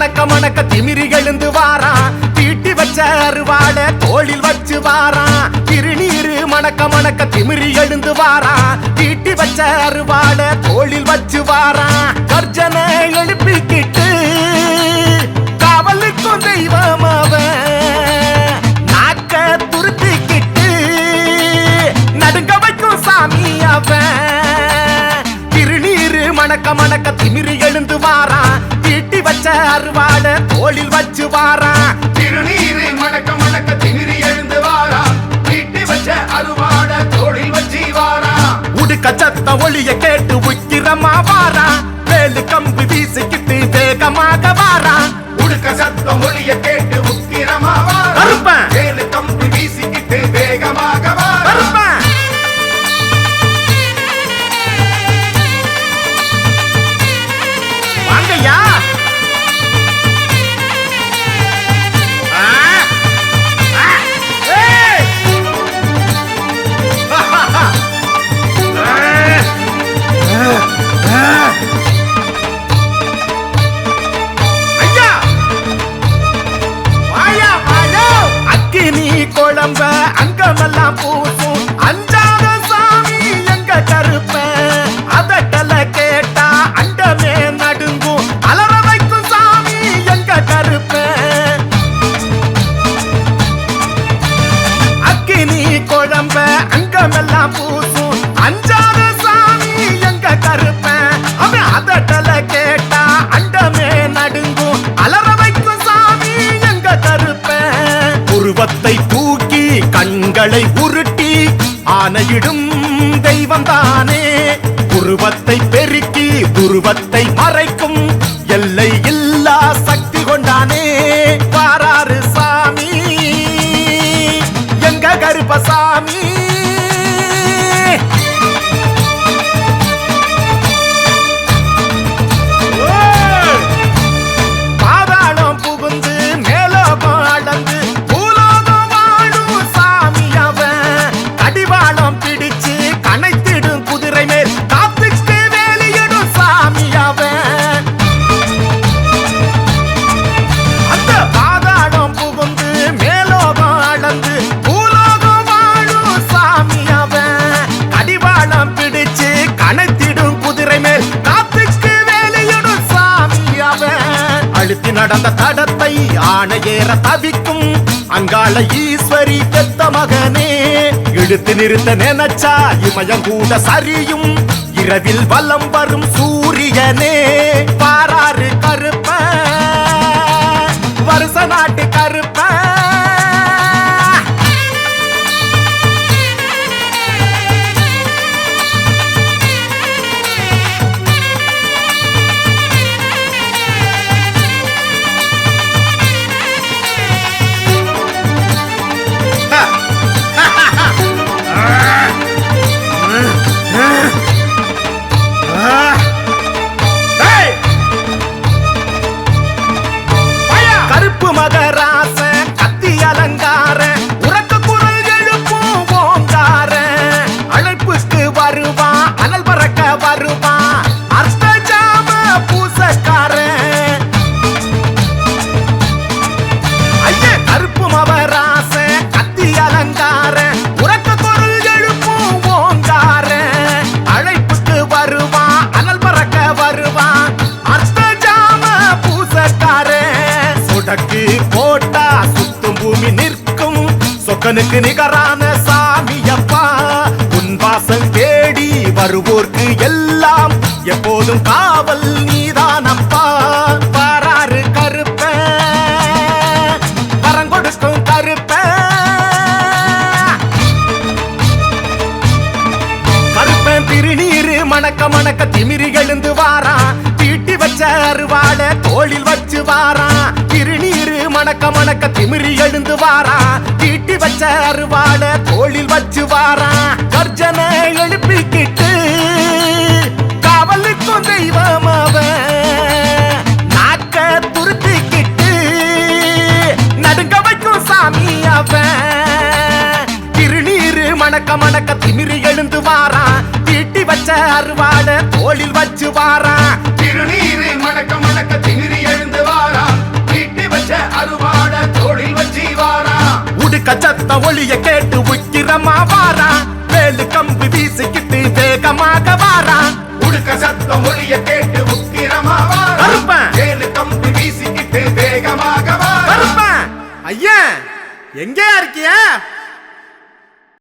மணக்க மணக்க எழுந்து வாரான் தீட்டி வச்ச அருவாட தோளில் வச்சு வாரான் திருநீரு மணக்க மணக்க திமிரி எழுந்து வாரான் தீட்டி வச்ச அருவாட தோளில் வச்சு வாரான் கர்ஜனை எழுப்பி மணக்க திமிரி எழுந்து வாரான் தீட்டி வச்ச அருவாட தோளில் வச்சு வாரான் திருநீரு மணக்க மணக்க திமிரி எழுந்து வாரா. வீட்டு வச்ச அருவாட தோளில் வச்சு வாரா. உடுக்க சத்த ஒளிய கேட்டு உக்கிரமா வாரான் வேலு கம்பு வீசிக்கிட்டு வேகமாக வாரான் உடுக்க சத்தம் ஒளிய கேட்டு கண்களை உருட்டி ஆணையிடும் தெய்வம் தானே உருவத்தை பெருக்கி உருவத்தை மறைக்கும் எல்லை இல்லா சக்தி கொண்டானே. பாராறு சாமி எங்க கருப்பசாமி. கடந்த தடத்தை ஆணையேற தவிக்கும் அங்காள ஈஸ்வரி பெத்த மகனே. இழுத்து நிறுத்த நினைச்சா இமயம் கூட சரியும். இரவில் வலம் வரும் சூரியனே. பாராறு கருப்ப வருஷ நாட்டு சொக்கனுக்கு நிகரான சாமியப்பா. உன் வாசல் தேடி வருவோர்க்கு எல்லாம் எப்போதும் காவல் நீதானப்பா. பாராறு கருப்ப பரங்கொடுக்கும் கருப்ப. கருப்பன் திருநீரு மணக்க மணக்க திமிரி எழுந்து வாரா. தீட்டி வச்ச அருவாட தோளில் வச்சு வாரான் மணக்க மணக்க திமிரி எழுந்து வாரா. தீட்டி வச்ச அருவாட தோளில் வச்சு வாரா. கர்ஜனை எழுப்பிக்கிட்டு காவலுக்கும் தெய்வம் அவன் நாக்க துருத்திக்கிட்டு நடுங்க வைக்கும் சாமி அவன் திருநீரு மணக்க மணக்க திமிரி எழுந்து வாரா. தீட்டி வச்ச அருவாட தோளில் வச்சு வாரா. திருநீரு மணக்க மணக்க திமிரி சத்த ஒளிய கேட்டு உக்கிரமா வாரா. வேலு கம்பு வீசிக்கிட்டு வேகமாக வாரா. உடுக்க சத்தம் ஒளிய கேட்டு உக்கிரமா வாரா. ஏழு கம்பி வீசிக்கிட்டு வேகமாக வாரா. ஐயா எங்கேயா இருக்கிய?